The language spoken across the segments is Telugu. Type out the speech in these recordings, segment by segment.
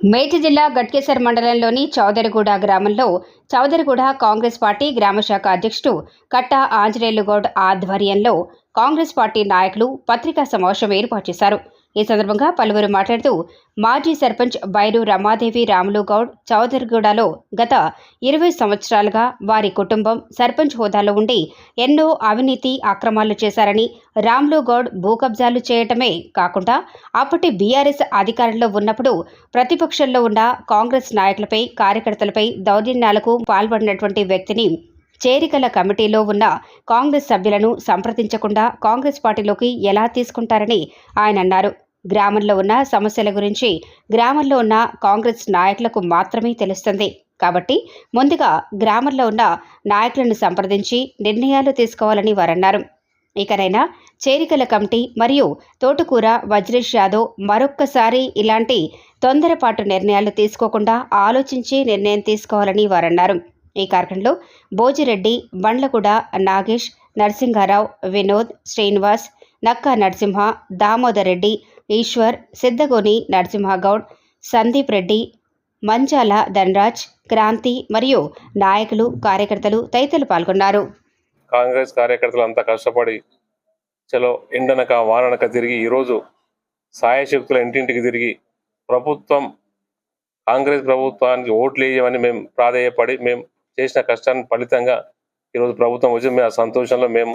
మేడ్చి జిల్లా గట్కేసర్ మండలంలోని చౌదరిగూడ గ్రామంలో చౌదరిగూడ కాంగ్రెస్ పార్టీ గ్రామశాఖ అధ్యక్షుడు కట్ట ఆంజనేయులుగౌడ్ ఆధ్వర్యంలో కాంగ్రెస్ పార్టీ నాయకులు పత్రికా సమావేశం ఏర్పాటు చేశారు. ఈ సందర్భంగా పలువురు మాట్లాడుతూ మాజీ సర్పంచ్ బైరు రమాదేవి రాములు గౌడ్ చౌదరిగూడలో గత ఇరవై సంవత్సరాలుగా వారి కుటుంబం సర్పంచ్ హోదాలో ఉండి ఎన్నో అవినీతి అక్రమాలు చేశారని రాములు గౌడ్ భూ కబ్జాలు చేయటమే కాకుండా అప్పటి బీఆర్ఎస్ అధికారంలో ఉన్నప్పుడు ప్రతిపక్షంలో ఉన్న కాంగ్రెస్ నాయకులపై కార్యకర్తలపై దౌర్జన్యాలకు పాల్పడినటువంటి వ్యక్తిని చేరికల కమిటీలో ఉన్న కాంగ్రెస్ సభ్యులను సంప్రదించకుండా కాంగ్రెస్ పార్టీలోకి ఎలా తీసుకుంటారని ఆయన అన్నారు. గ్రామంలో ఉన్న సమస్యల గురించి గ్రామంలో ఉన్న కాంగ్రెస్ నాయకులకు మాత్రమే తెలుస్తుంది. కాబట్టి ముందుగా గ్రామంలో ఉన్న నాయకులను సంప్రదించి నిర్ణయాలు తీసుకోవాలని వారన్నారు. ఇకనైనా చేరికల కమిటీ మరియు తోటకూర వజ్రేష్ యాదవ్ మరొక్కసారి ఇలాంటి తొందరపాటు నిర్ణయాలు తీసుకోకుండా ఆలోచించి నిర్ణయం తీసుకోవాలని వారన్నారు. ఈ కార్యక్రమంలో భోజిరెడ్డి బండ్లగూడ నాగేష్ నరసింహారావు వినోద్ శ్రీనివాస్ నక్కా నరసింహ దామోదర్ రెడ్డి ఈశ్వర్ సిద్ధగోని నరసింహగౌడ్ సందీప్ రెడ్డి మంచాల ధనరాజ్ క్రాంతి మరియు నాయకులు కార్యకర్తలు తదితరులు పాల్గొన్నారు. కాంగ్రెస్ కార్యకర్తలు అంతా కష్టపడి చలో ఎండనక వాననక తిరిగి ఈరోజు సాయశక్తుల ఇంటింటికి తిరిగి ప్రభుత్వం కాంగ్రెస్ ప్రభుత్వానికి ఓట్లు వేయమని మేము ప్రాధేయపడి మేము చేసిన కష్టాన్ని ఫలితంగా ఈరోజు ప్రభుత్వం వచ్చింది. మేము ఆ సంతోషంలో మేము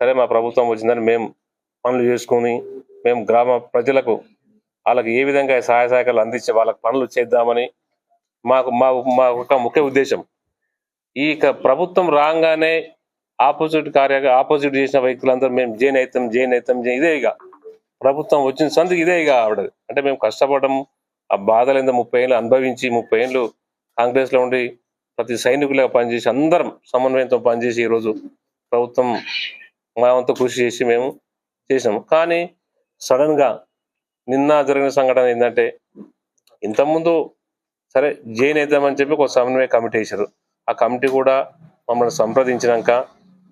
సరే మా ప్రభుత్వం వచ్చిందని మేము పనులు చేసుకుని మేము గ్రామ ప్రజలకు వాళ్ళకి ఏ విధంగా సహాయ సహకారాలు అందించి వాళ్ళకి పనులు చేద్దామని మాకు మా మా యొక్క ముఖ్య ఉద్దేశం. ఈ క- ప్రభుత్వం రాగానే ఆపోజిట్ కార్య ఆపోజిట్ చేసిన వ్యక్తులందరూ మేము జైన్ అవుతాం జైన్ అవుతాం జైన్ ఇదే ఇక. ప్రభుత్వం వచ్చిన సందుకు ఇదే ఇక ఆవిడ. అంటే మేము కష్టపడడం ఆ బాధలు ఎంత ముప్పై ఏళ్ళు అనుభవించి ముప్పై ఏళ్ళు కాంగ్రెస్లో ఉండి ప్రతి సైనికులుగా పనిచేసి అందరం సమన్వయంతో పనిచేసి ఈరోజు ప్రభుత్వం మా వంతు కృషి చేసి మేము చేసినాం కానీ సడన్గా నిన్న జరిగిన సంఘటన ఏంటంటే ఇంతకుముందు సరే జైన్ అవుతామని చెప్పి ఒక సమన్వయ కమిటీ వేశారు. ఆ కమిటీ కూడా మమ్మల్ని సంప్రదించినాక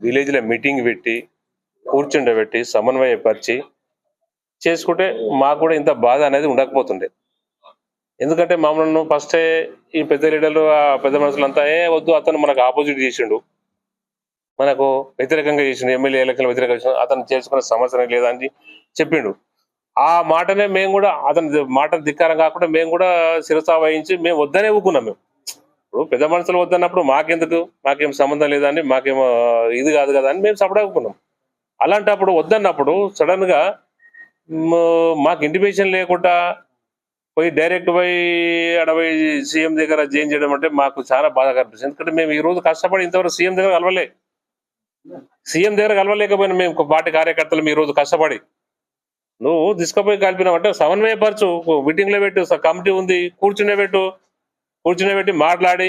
విలేజ్లో మీటింగ్ పెట్టి కూర్చుండబెట్టి సమన్వయపరిచి చేసుకుంటే మాకు కూడా ఇంత బాధ అనేది ఉండకపోతుండే. ఎందుకంటే మమ్మల్ని ఫస్టే ఈ పెద్ద లీడర్లు ఆ పెద్ద మనుషులంతా ఏ వద్దు అతను మనకు ఆపోజిట్ చేసిండు. మనకు వ్యతిరేకంగా చేసిండు ఎమ్మెల్యే ఎన్నికలు వ్యతిరేకంగా చేసిండు అతను చేసుకునే సమస్య లేదా అని చెప్పిండు. ఆ మాటనే మేము కూడా అతని మాట ధిక్కారం కాకుండా మేము కూడా శిరసా వహించి మేము వద్దనే ఊకున్నాం మేము. ఇప్పుడు పెద్ద మనుషులు వద్దన్నప్పుడు మాకెందుకు? మాకేం సంబంధం లేదని మాకేమో ఇది కాదు కదా అని మేము సపడాకున్నాం అలాంటప్పుడు వద్దన్నప్పుడు సడన్గా మాకు ఇంటిమేషన్ లేకుండా పోయి డైరెక్ట్ పోయి అడవై సీఎం దగ్గర జైన్ చేయడం అంటే మాకు చాలా బాధ కనిపిస్తుంది ఎందుకంటే మేము ఈ రోజు కష్టపడి ఇంతవరకు సీఎం దగ్గర కలవలే. సీఎం దగ్గర కలవలేకపోయినా మేము పార్టీ కార్యకర్తలు ఈ రోజు కష్టపడి. నువ్వు తీసుకుపోయి కలిపినావు సమన్వయపరచు. మీటింగ్లో పెట్టు కమిటీ ఉంది కూర్చునే పెట్టు. కూర్చునే పెట్టి మాట్లాడి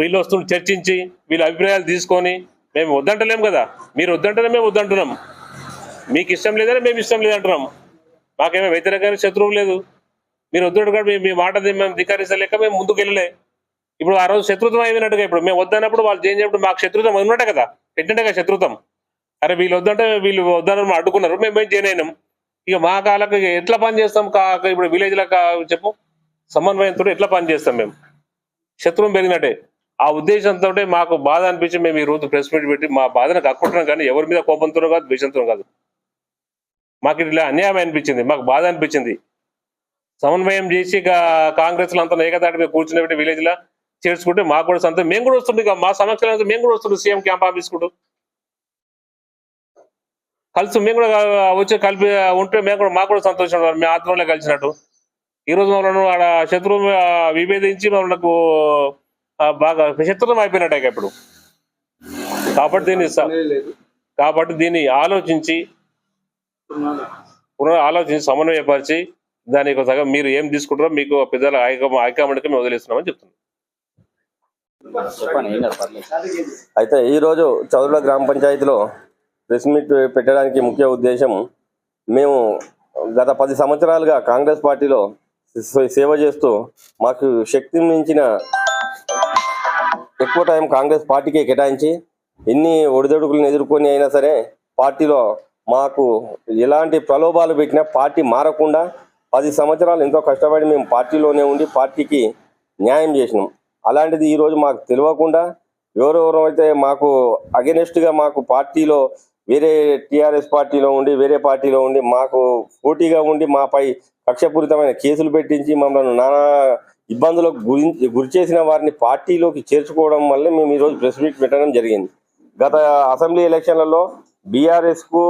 వీళ్ళు వస్తుంటే చర్చించి వీళ్ళ అభిప్రాయాలు తీసుకొని మేము వద్దంటలేం కదా. మీరు వద్దంటేనే మేము వద్దంటున్నాం. మీకు ఇష్టం లేదని మేము ఇష్టం లేదంటున్నాం. మాకేమో వ్యతిరేకమైన శత్రువు లేదు. మీరు వద్దు కూడా మీ- మాట మేము ధిక్కరించలేక మేము ముందుకు వెళ్ళలే ఇప్పుడు ఆ రోజు శత్రుత్వం అయినట్టుగా ఇప్పుడు మేము వద్దన్నప్పుడు వాళ్ళు చేంజ్ చేయడం మాకు శత్రుత్వం ఉన్నట్టే కదా పెట్టినట్టే కదా శత్రుత్వం. అరే వీళ్ళు వద్దంటే వీళ్ళు వద్దన్నారు అడ్డుకున్నారు మేము మేము జాయిన్ ఇక మా కాళ్ళకి ఇక ఎట్లా పని చేస్తాం? కాక ఇప్పుడు విలేజ్లకు చెప్పు సమన్వయంతో ఎట్లా పని చేస్తాం మేము? శత్రువం పెరిగినట్టే. ఆ ఉద్దేశంతో మాకు బాధ అనిపించి మేము ఈ రోజు ప్రెస్ మీట్ పెట్టి మా బాధను కక్కుంటున్నాం కానీ ఎవరి మీద కోపంతో కాదు ద్వేషంతో కాదు. మాకు ఇట్లా అన్యాయం అనిపించింది మాకు బాధ అనిపించింది. సమన్వయం చేసి ఇక కాంగ్రెస్ అంతా ఏకదాటి మీద కూర్చుని విలేజ్లో చేర్చుకుంటే మాకు కూడా సంత మేము కూడా వస్తుండే ఇక మా సమస్యలు మేము కూడా వస్తుండే సీఎం క్యాంప్ ఆఫీస్ కలిసి మేము కూడా వచ్చి కలిపి ఉంటే మేము కూడా మాకు కూడా సంతోషం మేము ఆత్మలో కలిసినట్టు. ఈ రోజు మమ్మల్ని ఆడ శత్రువు విభేదించి మమ్మల్ని బాగా శత్రుత్వం అయిపోయినట్టే ఇప్పుడు. కాబట్టి దీన్ని కాబట్టి దీన్ని ఆలోచించి ఆలోచించి సమన్వయపరిచి దానికి సగం మీరు ఏం తీసుకుంటారో మీకు పెద్దల హైకమాండ్కి మేము వదిలేస్తున్నామని చెప్తున్నాం. అయితే ఈరోజు చౌదరుల గ్రామ పంచాయతీలో ప్రెస్ మీట్ పెట్టడానికి ముఖ్య ఉద్దేశం మేము గత పది సంవత్సరాలుగా కాంగ్రెస్ పార్టీలో సేవ చేస్తూ మాకు శక్తి మించిన ఎక్కువ టైం కాంగ్రెస్ పార్టీకే కేటాయించి ఎన్ని ఒడిదొడుకులను ఎదుర్కొని అయినా సరే పార్టీలో మాకు ఎలాంటి ప్రలోభాలు పెట్టినా పార్టీ మారకుండా పది సంవత్సరాలు ఎంతో కష్టపడి మేము పార్టీలోనే ఉండి పార్టీకి న్యాయం చేసినాం. అలాంటిది ఈరోజు మాకు తెలియకుండా ఎవరెవరు అయితే మాకు అగెనెస్ట్గా మాకు పార్టీలో వేరే టీఆర్ఎస్ పార్టీలో ఉండి వేరే పార్టీలో ఉండి మాకు పోటీగా ఉండి మాపై కక్షపూరితమైన కేసులు పెట్టించి మమ్మల్ని నానా ఇబ్బందులకు గురి గురి చేసిన వారిని పార్టీలోకి చేర్చుకోవడం వల్ల మేము ఈరోజు ప్రెస్ మీట్ పెట్టడం జరిగింది. గత అసెంబ్లీ ఎలక్షన్లలో బీఆర్ఎస్కు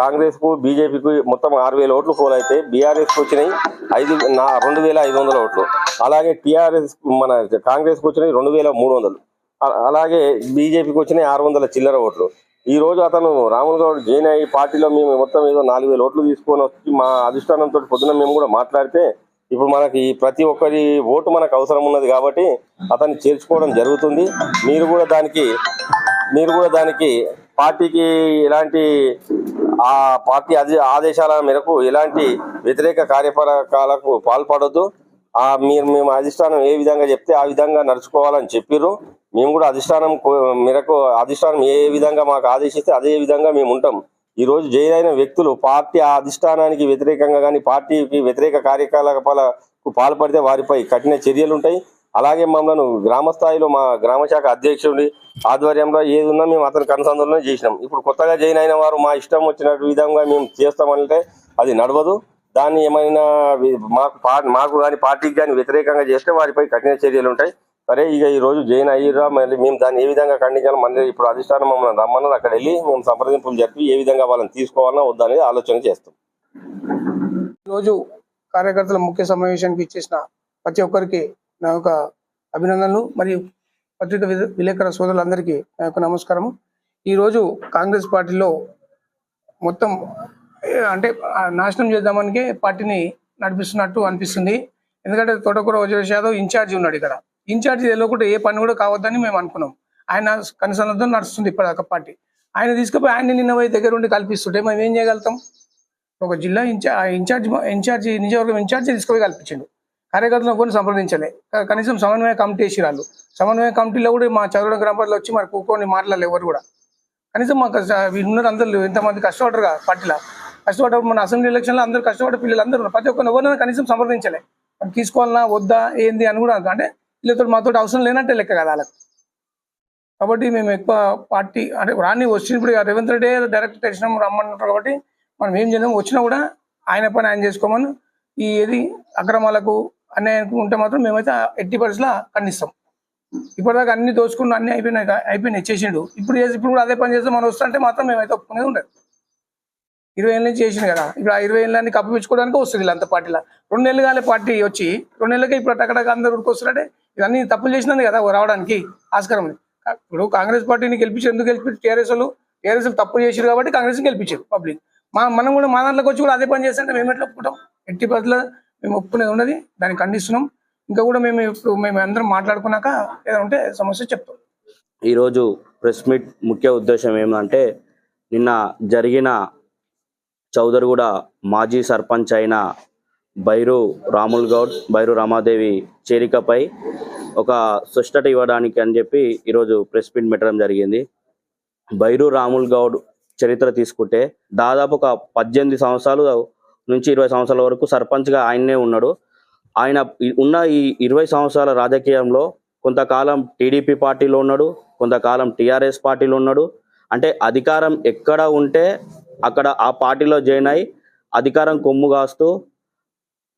కాంగ్రెస్కు బీజేపీకి మొత్తం ఆరు వేల ఓట్లు ఫోన్ అయితే బీఆర్ఎస్కు వచ్చినాయి ఐదు నా రెండు వేల ఐదు వందల ఓట్లు. అలాగే టీఆర్ఎస్ మన కాంగ్రెస్కు వచ్చినాయి రెండు వేల మూడు వందలు. అలాగే బీజేపీకి వచ్చినాయి ఆరు వందల చిల్లర ఓట్లు. ఈ రోజు అతను రాముల్ గౌడ్ జైన్ అయ్యి పార్టీలో మేము మొత్తం ఏదో నాలుగు వేల ఓట్లు తీసుకొని వచ్చి మా అధిష్టానంతో పొద్దున మేము కూడా మాట్లాడితే ఇప్పుడు మనకి ప్రతి ఒక్కరి ఓటు మనకు అవసరం ఉన్నది కాబట్టి అతన్ని చేర్చుకోవడం జరుగుతుంది. మీరు కూడా దానికి మీరు కూడా దానికి పార్టీకి ఎలాంటి ఆ పార్టీ అధి ఆదేశాల మేరకు ఎలాంటి వ్యతిరేక కార్యకలాపాలకు పాల్పడొద్దు. ఆ మీరు మేము అధిష్టానం ఏ విధంగా చెప్తే ఆ విధంగా నడుచుకోవాలని చెప్పిర్రు. మేము కూడా అధిష్టానం మేరకు అధిష్టానం ఏ విధంగా మాకు ఆదేశిస్తే అదే విధంగా మేము ఉంటాం. ఈ రోజు వ్యక్తులు పార్టీ ఆ అధిష్టానానికి వ్యతిరేకంగా కానీ పార్టీకి వ్యతిరేక కార్యకలాపాలకు పాల్పడితే వారిపై కఠిన చర్యలు ఉంటాయి అలాగే మమ్మల్ని గ్రామ స్థాయిలో మా గ్రామ శాఖ అధ్యక్షుడి ఆధ్వర్యంలో ఏది ఉన్నా మేము అతని అనుసంధానం చేసినాం. ఇప్పుడు కొత్తగా జాయిన్ అయిన వారు మా ఇష్టం వచ్చినట్టు విధంగా మేము చేస్తామంటే అది నడవదు. దాన్ని ఏమైనా మాకు పా- మాకు కానీ పార్టీకి కానీ వ్యతిరేకంగా చేస్తే వారిపై కఠిన చర్యలు ఉంటాయి. సరే ఇక ఈ రోజు జైన్ అయ్యిరా మళ్ళీ మేము దాన్ని ఏ విధంగా ఖండించాలి మళ్ళీ ఇప్పుడు అధిష్టానం మమ్మల్ని రమ్మన్నది అక్కడ వెళ్ళి మేము సంప్రదింపులు జరిపి ఏ విధంగా వాళ్ళని తీసుకోవాలన్నా వద్దనేది ఆలోచన చేస్తాం. ఈరోజు కార్యకర్తల ముఖ్య సమావేశానికి ఇచ్చేసిన ప్రతి ఒక్కరికి నా యొక్క అభినందనలు మరియు పత్రిక విలేకరుల సోదరులందరికీ నా యొక్క నమస్కారం ఈరోజు కాంగ్రెస్ పార్టీలో మొత్తం అంటే నాశనం చేద్దామనికే పార్టీని నడిపిస్తున్నట్టు అనిపిస్తుంది. ఎందుకంటే తోటకూర వజ్రేష్ యాదవ్ ఇన్ఛార్జి ఉన్నాడు ఇక్కడ. ఇన్ఛార్జి తెలియకుండా ఏ పని కూడా కావద్దని మేము అనుకున్నాం. ఆయన కనీసంతో నడుస్తుంది ఇప్పటిదాకా పార్టీ. ఆయన తీసుకుపోయి ఆయన నిన్న పోయి దగ్గర ఉండి కల్పిస్తుంటే మేము ఏం చేయగలుగుతాం? ఒక జిల్లా ఇన్ఛా ఇన్ఛార్జ్ ఇన్ఛార్జి నిజవర్గం ఇన్ఛార్జి తీసుకుపోయి కల్పించండు. కార్యకర్తలను కొన్ని సంప్రదించలే. కనీసం సమన్వయ కమిటీ వేసిరాళ్ళు సమన్వయ కమిటీలో కూడా మా చదవడం గ్రామాల్లో వచ్చి మరి కూకొని మాట్లాడలేదు ఎవరు కూడా. కనీసం మాకు వీళ్ళు ఉన్నారు అందరు ఎంతమంది కష్టపడరు కదా పార్టీలో. కష్టపడ్డ మన అసెంబ్లీ ఎలక్షన్లో అందరూ కష్టపడే పిల్లలు అందరూ ప్రతి ఒక్కరిని ఎవరినైనా కనీసం సంప్రదించలే. మరి తీసుకోవాలన్నా వద్దా ఏంది అని కూడా అంటే వీళ్ళతో మాతో అవసరం లేనట్టే లెక్క కదా వాళ్ళకి. కాబట్టి మేము ఎక్కువ పార్టీ అంటే రాని వచ్చినప్పుడు రేవంత్ రెడ్డి డైరెక్ట్ తెలిసినాం రమ్మంటారు కాబట్టి మనం ఏం చేద్దాం? వచ్చినా కూడా ఆయన పని ఆయన చేసుకోమని ఈ ఏది అక్రమాలకు అన్యాయానికి ఉంటే మాత్రం మేమైతే ఎట్టి పరిస్థితుల్లో ఖండిస్తాం. ఇప్పటిదాకా అన్ని దోచుకున్న అన్ని అయిపోయినాయి అయిపోయినాయి చేసిండు. ఇప్పుడు చేసి ఇప్పుడు కూడా అదే పని చేస్తే మనం వస్తుంటే మాత్రం మేమైతే ఒప్పుకునేది ఉండదు. ఇరవై ఏళ్ళ నుంచి చేసిండు కదా. ఇప్పుడు ఆ ఇరవై ఏళ్ళని కప్పిపించుకోవడానికి వస్తుంది అంత పార్టీలో. రెండు నెలలు కాలే పార్టీ వచ్చి రెండు నెలలకే ఇప్పుడు అక్కడ అందరు ఉరికొస్తున్నారంటే ఇవన్నీ తప్పులు చేసినది కదా రావడానికి ఆస్కారం ఇప్పుడు కాంగ్రెస్ పార్టీని గెలిపించారు ఎందుకు గెలిపించారు? టీఆర్ఎస్ టీఆర్ఎస్ తప్పు చేసారు కాబట్టి కాంగ్రెస్ గెలిపించారు పబ్లిక్. మా మనం కూడా మా దాంట్లోకి వచ్చి కూడా అదే పని చేస్తుంటే మేము ఎట్లా ఒప్పుకుంటాం? ఎట్టి పద్ధతిలో మేము ఒప్పుకునేది ఉన్నది దాన్ని ఖండిస్తున్నాం. ఇంకా కూడా మేము ఇప్పుడు మేము అందరం మాట్లాడుకున్నాక ఏదైనా ఉంటే సమస్య చెప్తాం. ఈరోజు ప్రెస్ మీట్ ముఖ్య ఉద్దేశం ఏమంటే నిన్న జరిగిన చౌదరిగూడ మాజీ సర్పంచ్ అయిన బైరు రాముల్ గౌడ్ బైరు రమాదేవి చేరికపై ఒక స్పష్టత ఇవ్వడానికి అని చెప్పి ఈరోజు ప్రెస్ మీట్ పెట్టడం జరిగింది. బైరు రాముల్ గౌడ్ చరిత్ర తీసుకుంటే దాదాపు ఒక పద్దెనిమిది సంవత్సరాలు నుంచి ఇరవై సంవత్సరాల వరకు సర్పంచ్గా ఆయన్నే ఉన్నాడు. ఆయన ఈ- ఉన్న ఈ ఇరవై సంవత్సరాల రాజకీయంలో కొంతకాలం టీడీపీ పార్టీలో ఉన్నాడు కొంతకాలం టీఆర్ఎస్ పార్టీలో ఉన్నాడు. అంటే అధికారం ఎక్కడ ఉంటే అక్కడ ఆ పార్టీలో జాయిన్ అయి అధికారం కొమ్ము కాస్తూ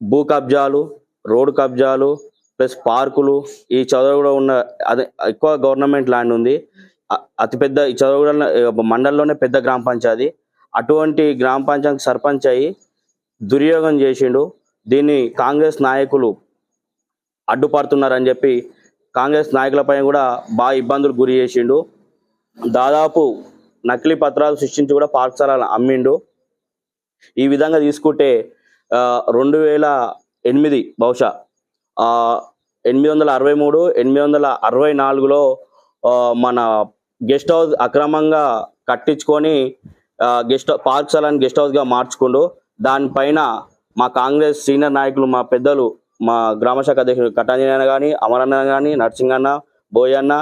భూ కబ్జాలు రోడ్డు కబ్జాలు ప్లస్ పార్కులు ఈ చదువులో ఉన్న అదే ఎక్కువ గవర్నమెంట్ ల్యాండ్ ఉంది. అతిపెద్ద ఈ చదువుగూడ మండలంలోనే పెద్ద గ్రామ పంచాయతీ. అటువంటి గ్రామ పంచాయతీ సర్పంచ్ అయ్యి దుర్యోగం చేసిండు. దీన్ని కాంగ్రెస్ నాయకులు అడ్డుపడుతున్నారని చెప్పి కాంగ్రెస్ నాయకులపై కూడా బాగా ఇబ్బందులు గురి చేసిండు. దాదాపు నకిలీ పత్రాలు సృష్టించి కూడా పాఠశాలను అమ్మిండు. ఈ విధంగా తీసుకుంటే రెండు వేల ఎనిమిది బహుశా ఎనిమిది వందల అరవై మూడు ఎనిమిది వందల అరవై నాలుగులో మన గెస్ట్ హౌస్ అక్రమంగా కట్టించుకొని గెస్ట్ గెస్ట్ పాఠశాలను గెస్ట్ హౌస్గా మార్చుకుండు. దానిపైన మా కాంగ్రెస్ సీనియర్ నాయకులు మా పెద్దలు మా గ్రామ శాఖ అధ్యక్షుడు కటాంజన కానీ అమరన్న కానీ నర్సింగన్న బోయన్న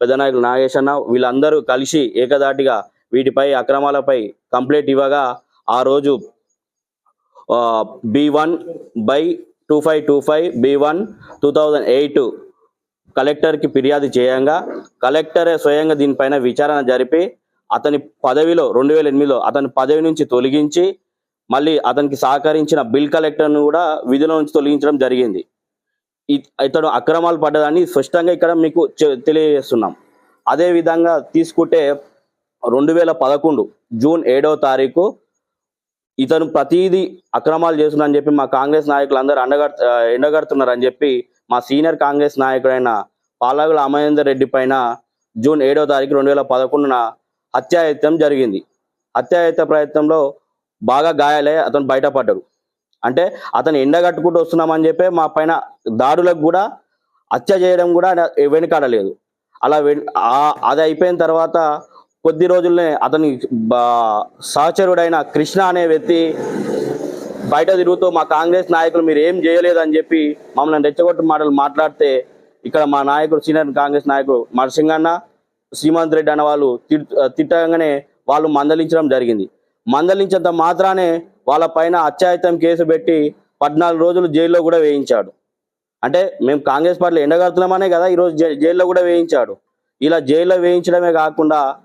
పెద్ద నాయకులు నాగేష్ అన్న వీళ్ళందరూ కలిసి ఏకదాటిగా వీటిపై అక్రమాలపై కంప్లైంట్ ఇవ్వగా ఆ రోజు B one by two five two five B one two thousand eight కలెక్టర్కి ఫిర్యాదు చేయంగా కలెక్టరే స్వయంగా దీనిపైన విచారణ జరిపి అతని పదవిలో రెండు వేల ఎనిమిదిలో అతని పదవి నుంచి తొలగించి మళ్ళీ అతనికి సహకరించిన బిల్ కలెక్టర్ను కూడా విధుల నుంచి తొలగించడం జరిగింది. ఇ- ఇతడు అక్రమాలు పడ్డదాన్ని స్పష్టంగా ఇక్కడ మీకు తెలియజేస్తున్నాం. అదే విధంగా తీసుకుంటే రెండు వేల పదకొండు జూన్ ఏడవ తారీఖు ఇతను ప్రతిదీ అక్రమాలు చేస్తున్నారని చెప్పి మా కాంగ్రెస్ నాయకులు అందరూ అండగడ్ ఎండగడుతున్నారని చెప్పి మా సీనియర్ కాంగ్రెస్ నాయకుడైన పాలగుల అమరేందర్ రెడ్డి పైన జూన్ ఏడవ తారీఖు రెండు వేల పదకొండున హత్యాయత్నం జరిగింది. హత్యాయత్న ప్రయత్నంలో బాగా గాయాలై అతను బయటపడ్డాడు. అంటే అతను ఎండగట్టుకుంటూ వస్తున్నామని చెప్పి మా పైన దాడులకు కూడా హత్య చేయడం కూడా వెనుకాడలేదు. అలా అది అయిపోయిన తర్వాత కొద్ది రోజుల్లోనే అతని బా- సహచరుడైన కృష్ణ అనే వ్యక్తి బయట తిరుగుతూ మా కాంగ్రెస్ నాయకులు మీరు ఏం చేయలేదని చెప్పి మమ్మల్ని రెచ్చగొట్టు మాటలు మాట్లాడితే ఇక్కడ మా నాయకుడు సీనియర్ కాంగ్రెస్ నాయకుడు మరసింగన్న శ్రీమంత్ రెడ్డి అన్న వాళ్ళు తిట్- తిట్టగానే వాళ్ళు మందలించడం జరిగింది. మందలించేంత మాత్రానే వాళ్ళ పైన అత్యాయత్నం కేసు పెట్టి పద్నాలుగు రోజులు జైల్లో కూడా వేయించాడు. అంటే మేము కాంగ్రెస్ పార్టీలో ఎండగడుతున్నామనే కదా ఈరోజు జైల్లో కూడా వేయించాడు. ఇలా జైల్లో వేయించడమే కాకుండా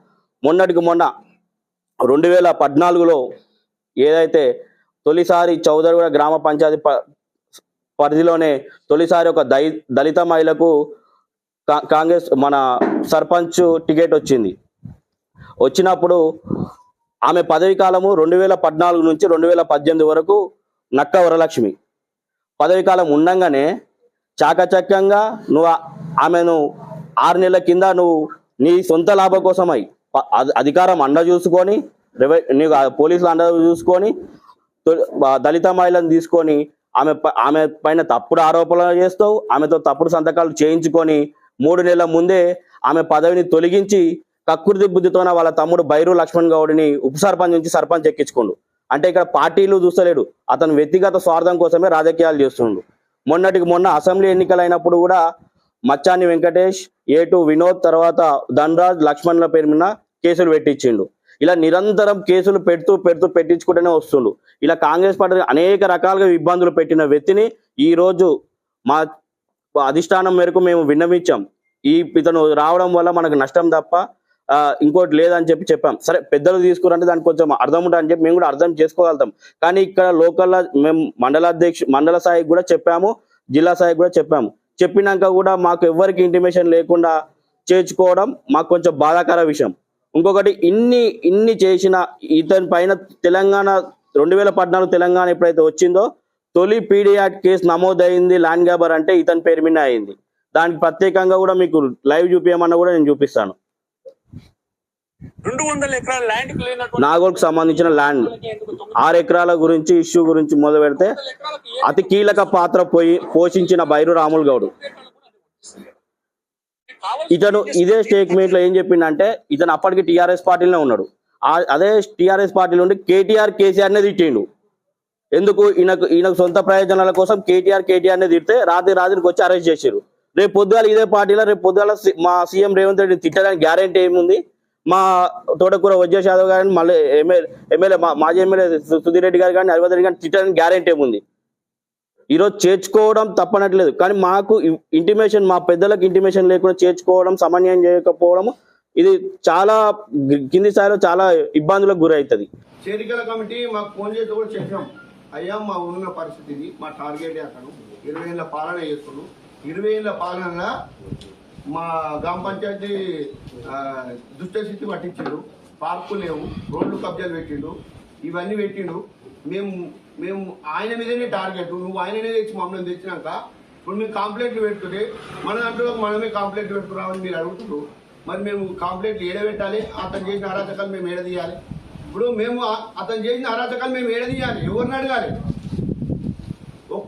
మొన్నటికి మొన్న రెండు వేల పద్నాలుగులో ఏదైతే తొలిసారి చౌదరిగూడ గ్రామ పంచాయతీ ప- పరిధిలోనే తొలిసారి ఒక దై దళిత మహిళకు కా- కాంగ్రెస్ మన సర్పంచ్ టికెట్ వచ్చింది. వచ్చినప్పుడు ఆమె పదవి కాలము రెండు వేల పద్నాలుగు నుంచి రెండు వేల పద్దెనిమిది వరకు నక్క వరలక్ష్మి. పదవి కాలం ఉండంగానే చాకచక్యంగా నువ్వు ఆమెను ఆరు నెలల కింద నువ్వు నీ సొంత లాభం కోసమై అధికారం అండ చూసుకొని రెవె నీకు ఆ పోలీసులు అండ చూసుకొని దళిత మహిళను తీసుకొని ఆమె ప- ఆమె పైన తప్పుడు ఆరోపణలు చేస్తావు ఆమెతో తప్పుడు సంతకాలు చేయించుకొని మూడు నెలల ముందే ఆమె పదవిని తొలగించి కక్కుర్తి బుద్ధితోన వాళ్ళ తమ్ముడు బైరు లక్ష్మణ్ గౌడ్ని ఉప సర్పంచ్ నుంచి సర్పంచ్ ఎక్కించుకోండు. అంటే ఇక్కడ పార్టీలు చూస్తలేడు. అతను వ్యక్తిగత స్వార్థం కోసమే రాజకీయాలు చేస్తుండు. మొన్నటికి మొన్న అసెంబ్లీ ఎన్నికలైనప్పుడు కూడా మచ్చాని వెంకటేష్ ఏటు వినోద్ తర్వాత ధనరాజ్ లక్ష్మణ్ల పేరు మీద కేసులు పెట్టించిండు. ఇలా నిరంతరం కేసులు పెడుతూ పెడుతూ పెట్టించుకుంటూనే వస్తుండు. ఇలా కాంగ్రెస్ పార్టీ అనేక రకాలుగా ఇబ్బందులు పెట్టిన వ్యక్తిని ఈ రోజు మా అధిష్టానం మేరకు మేము విన్నవించాం. ఈ ఇతను రావడం వల్ల మనకు నష్టం తప్ప ఇంకోటి లేదని చెప్పి చెప్పాం. సరే పెద్దలు తీసుకురంటే దానికి కొంచెం అర్థం ఉంటుంది అని చెప్పి మేము కూడా అర్థం చేసుకోగలుగుతాం. కానీ ఇక్కడ లోకల్ మేము మండలాధ్యక్ష మండల స్థాయికి కూడా చెప్పాము జిల్లా స్థాయికి కూడా చెప్పాము. చెప్పినాక కూడా మాకు ఎవ్వరికి ఇంటిమేషన్ లేకుండా చేర్చుకోవడం మాకు కొంచెం బాధాకర విషయం. ఇంకొకటి ఇన్ని ఇన్ని చేసిన ఇతని పైన తెలంగాణ రెండు వేల పద్నాలుగు తెలంగాణ ఎప్పుడైతే వచ్చిందో తొలి పీడియాట్ కేసు నమోదైంది ల్యాండ్ గ్యాబర్ అంటే ఇతని పేరు మీద అయింది. దానికి ప్రత్యేకంగా కూడా మీకు లైవ్ చూపించమన్నా కూడా నేను చూపిస్తాను. రెండు వందల ఎకరాల ల్యాండ్ నాగోల్కి సంబంధించిన ల్యాండ్ ఆరు ఎకరాల గురించి ఇష్యూ గురించి మొదలు పెడితే అతి కీలక పాత్ర పోయి పోషించిన బైరు రాములు గౌడ్. ఇతను ఇదే స్టేట్మెంట్లో ఏం చెప్పిండంటే ఇతను అప్పటికి టిఆర్ఎస్ పార్టీలోనే ఉన్నాడు. అదే టిఆర్ఎస్ పార్టీలో ఉండి కేటీఆర్ కేసీఆర్ నే తిట్టిండు. ఎందుకు? ఈయనకు ఈయనకు సొంత ప్రయోజనాల కోసం కేటీఆర్ కేటీఆర్ నే తిడితే రాత్రి రాత్రికి వచ్చి అరెస్ట్ చేశారు రేపు పొద్దుగాల ఇదే పార్టీలో రేపు పొద్దుగాల మా సీఎం రేవంత్ రెడ్డి తిట్టడానికి గ్యారంటీ ఏముంది? మా తోటకూర వజ్రేష్ యాదవ్ గారిని మళ్ళీ ఎమ్మెల్యే ఎమ్మెల్యే మాజీ ఎమ్మెల్యే సుధీర్ రెడ్డి గారు కానీ హరివర్ధన్ రెడ్డి కానీ తిట్టడానికి గ్యారంటీ ఏముంది? ఈరోజు చేర్చుకోవడం తప్పనట్లేదు. కానీ మాకు ఇంటిమేషన్ మా పెద్దలకు ఇంటిమేషన్ లేకుండా చేర్చుకోవడం సమన్వయం చేయకపోవడం ఇది చాలా కింది స్థాయిలో చాలా ఇబ్బందులకు గురవుతుంది. చేరికల కమిటీ మాకు ఫోన్ చేసి కూడా చెప్పాం. అయ్యా మా ఉన్న పరిస్థితి మా టార్గెట్ అతను. ఇరవై ఏళ్ళ పాలన చేస్తున్నాం ఇరవై ఏళ్ళ పాలన మా గ్రామ పంచాయతీ దుష్టస్థితి పట్టించిండు. పార్కు లేవు రోడ్లు కబ్జాలు పెట్టిండు. ఇవన్నీ పెట్టిండు. మేము మేము ఆయన మీదనే టార్గెట్. నువ్వు ఆయననే తెచ్చి మమ్మల్ని తెచ్చినాక ఇప్పుడు మేము కాంప్లైంట్లు పెడుతుంటే మన దాంట్లో మనమే కాంప్లైంట్ పెట్టుకురామని మీరు అడుగుతున్నారు మరి మేము కాంప్లైంట్లు ఏడబెట్టాలి? అతను చేసిన అరాచకాలు మేము ఏడదీయాలి? ఇప్పుడు మేము అతను చేసిన అరాచకాలు మేము ఏడదీయాలి. ఎవరిని అడగాలి?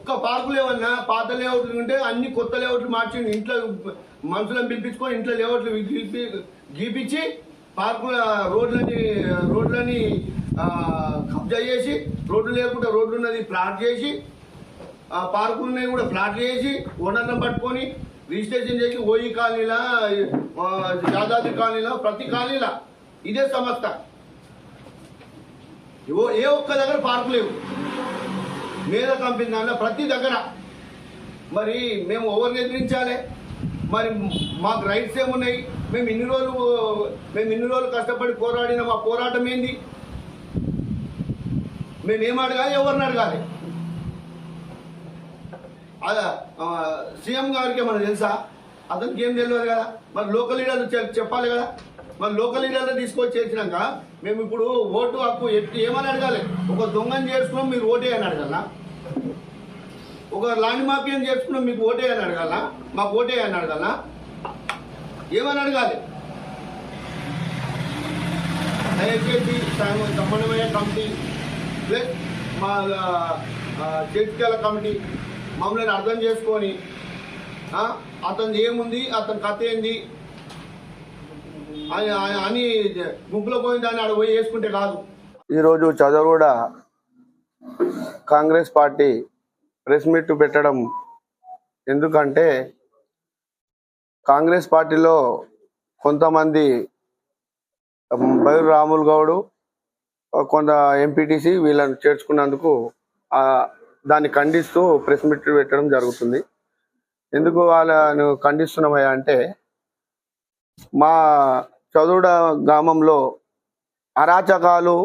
ఒక్క పార్కు లేవన్నా పాత లేఅవుట్లు ఉంటే అన్ని కొత్త లేఅవుట్లు మార్చిండు ఇంట్లో మనుషులను పిలిపించుకొని ఇంట్లో లేఅవుట్లు గీపి గీపించి పార్కుల రోడ్లని రోడ్లని కబ్జా చేసి రోడ్లు లేకుండా రోడ్లు ఉన్నది ప్లాట్ చేసి ఆ పార్కులని కూడా ప్లాట్ చేసి ఓనర్లను పట్టుకొని రిజిస్ట్రేషన్ చేసి ఓయి కాలనీలా యాదాద్రి కాలనీలో ప్రతి కాలనీలా. ఇదే సంస్థ ఏ ఒక్క దగ్గర పార్కు లేవు. మీద కంపెనీ దాంట్లో ప్రతి దగ్గర. మరి మేము ఎవరిని ఎదిరించాలి మరి మాకు రైట్స్ ఏమున్నాయి? మేము ఇన్ని రోజులు మేము ఇన్ని రోజులు కష్టపడి పోరాడిన మా పోరాటం ఏంది? మేము ఏం అడగాలి ఎవరిని అడగాలి? అదా సీఎం గారికి మనకు తెలుసా? అతనికి ఏం తెలియదు కదా? మరి లోకల్ లీడర్లు చెప్పాలి కదా? మరి లోకల్ లీడర్లు తీసుకొచ్చి చేసినాక మేము ఇప్పుడు ఓటు హక్కు ఎట్టి ఏమని అడగాలి? ఒక దొంగని చేసుకున్నాం మీరు ఓటే అని అడగాలనా ఒక లాండ్ మాఫియాని చేసుకున్నాం మీకు ఓటే అని అడగాలనా మాకు ఓటే అని అడగాలనా ఏమని అడగాలి? దయచేసి సమన్వయ కమిటీ ప్లస్ మా చేతికేల కమిటీ మమ్మల్ని అర్థం చేసుకొని అతను ఏముంది అతని కథ ఏంది? అని- గుంపులో పోయింది అని ఆడ పోయి వేసుకుంటే కాదు. ఈరోజు చదవగూడ కాంగ్రెస్ పార్టీ ప్రెస్ మీట్ పెట్టడం ఎందుకంటే కాంగ్రెస్ పార్టీలో కొంతమంది బైరు రాములు గౌడు కొంత ఎంపీటీసీ వీళ్ళని చేర్చుకున్నందుకు దాన్ని ఖండిస్తూ ప్రెస్ మీట్ పెట్టడం జరుగుతుంది. ఎందుకు వాళ్ళను ఖండిస్తున్నామయ్యా అంటే మా చదువుడ గ్రామంలో అరాచకాలు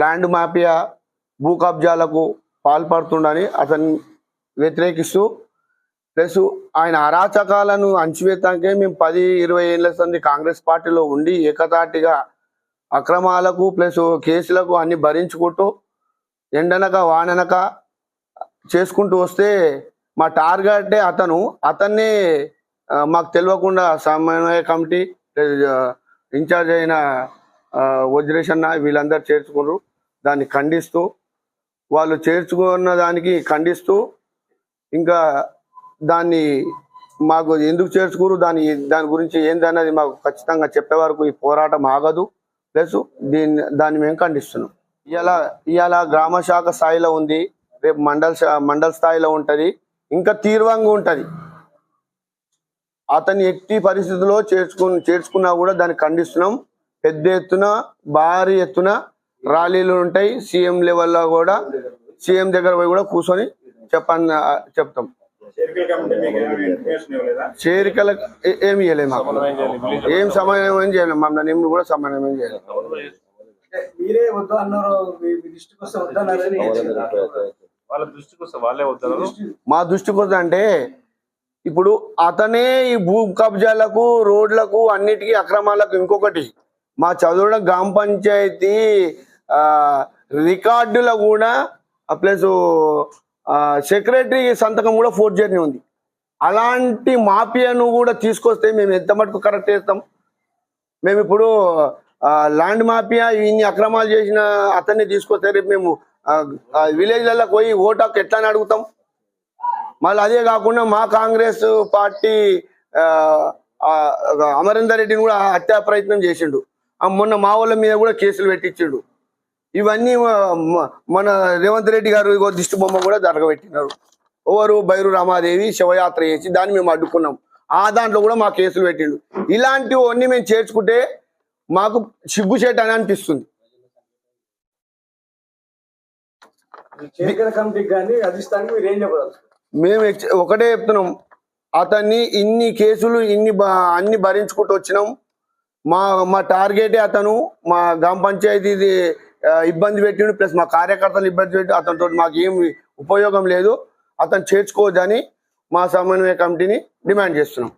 ల్యాండ్ మాఫియా భూ కబ్జాలకు పాల్పడుతుండని అతన్ని వ్యతిరేకిస్తూ ప్లస్ ఆయన అరాచకాలను అంచివేతానికే మేము పది ఇరవై ఏళ్ళ సంది కాంగ్రెస్ పార్టీలో ఉండి ఏకతాటిగా అక్రమాలకు ప్లస్ కేసులకు అన్ని భరించుకుంటూ ఎండనక వాననక చేసుకుంటూ వస్తే మా టార్గెటే అతను. అతన్నే మాకు తెలియకుండా సమన్వయ కమిటీ ఇన్ఛార్జ్ అయిన ఆ, వజ్రేష్ అన్న వీళ్ళందరూ చేర్చుకున్నారు. దాన్ని ఖండిస్తూ వాళ్ళు చేర్చుకున్న దానికి ఖండిస్తూ ఇంకా దాన్ని మాకు ఎందుకు చేర్చుకోరు? దాని దాని గురించి ఏందన్నది మాకు ఖచ్చితంగా చెప్పే వరకు ఈ పోరాటం ఆగదు. ప్లస్ దీన్ని దాన్ని మేము ఖండిస్తున్నాం. ఇలా ఇవాళ గ్రామ శాఖ స్థాయిలో ఉంది. రేపు మండల మండల స్థాయిలో ఉంటుంది. ఇంకా తీవ్రంగా ఉంటుంది. అతన్ని ఎట్టి పరిస్థితుల్లో చేర్చుకు చేర్చుకున్నా కూడా దాన్ని ఖండిస్తున్నాం. పెద్ద ఎత్తున భారీ ఎత్తున ర్యాలీలు ఉంటాయి. సీఎం లెవెల్లో కూడా సీఎం దగ్గర పోయి కూడా కూర్చొని చెప్పని చెప్తాం. చేరికల ఏ- ఏమి చేయలేదు మాకు. ఏం సమన్వయం చేయలేదు మమ్మల్ని ఏం కూడా సమన్వయం చేయలేదు మీరే వద్దు అన్నారు. మీ దృష్టికి దృష్టికి వస్తే అంటే ఇప్పుడు అతనే ఈ భూ కబ్జాలకు రోడ్లకు అన్నిటికీ అక్రమాలకు ఇంకొకటి. మా చదువుల గ్రామ పంచాయతీ రికార్డులో కూడా ప్లస్ సెక్రటరీ సంతకం కూడా ఫోర్జరీ ఉంది. అలాంటి మాఫియాను కూడా తీసుకొస్తే మేము ఎంత మటుకు కరెక్ట్ చేస్తాం? మేము ఇప్పుడు ల్యాండ్ మాఫియా ఇన్ని అక్రమాలు చేసిన అతన్ని తీసుకొస్తే రేపు మేము విలేజ్లలో పోయి ఓటు ఎట్లా అని అడుగుతాం? మళ్ళీ అదే కాకుండా మా కాంగ్రెస్ పార్టీ అమరేందర్ రెడ్డిని కూడా హత్యా ప్రయత్నం చేసిండు. ఆ మొన్న మా వాళ్ళ మీద కూడా కేసులు పెట్టించిండు. ఇవన్నీ మన రేవంత్ రెడ్డి గారు ఇగో దిష్టి బొమ్మ కూడా జరగబెట్టినారు. ఎవరు బైరు రామాదేవి శివయాత్ర చేసి దాన్ని మేము అడ్డుకున్నాం. ఆ దాంట్లో కూడా మా కేసులు పెట్టిండు. ఇలాంటివన్నీ మేము చేర్చుకుంటే మాకు సిగ్గుచేట అని అనిపిస్తుంది. మేము ఒకటే చెప్తున్నాం. అతన్ని ఇన్ని కేసులు ఇన్ని అన్ని భరించుకుంటూ వచ్చినాం. మా మా టార్గెటే అతను. మా గ్రామ పంచాయతీ ఇబ్బంది పెట్టిండు ప్లస్ మా కార్యకర్తలు ఇబ్బంది పెట్టి అతనితో మాకు ఏం ఉపయోగం లేదు. అతను చేర్చుకోవద్దని మా సమన్వయ కమిటీని డిమాండ్ చేస్తున్నాం.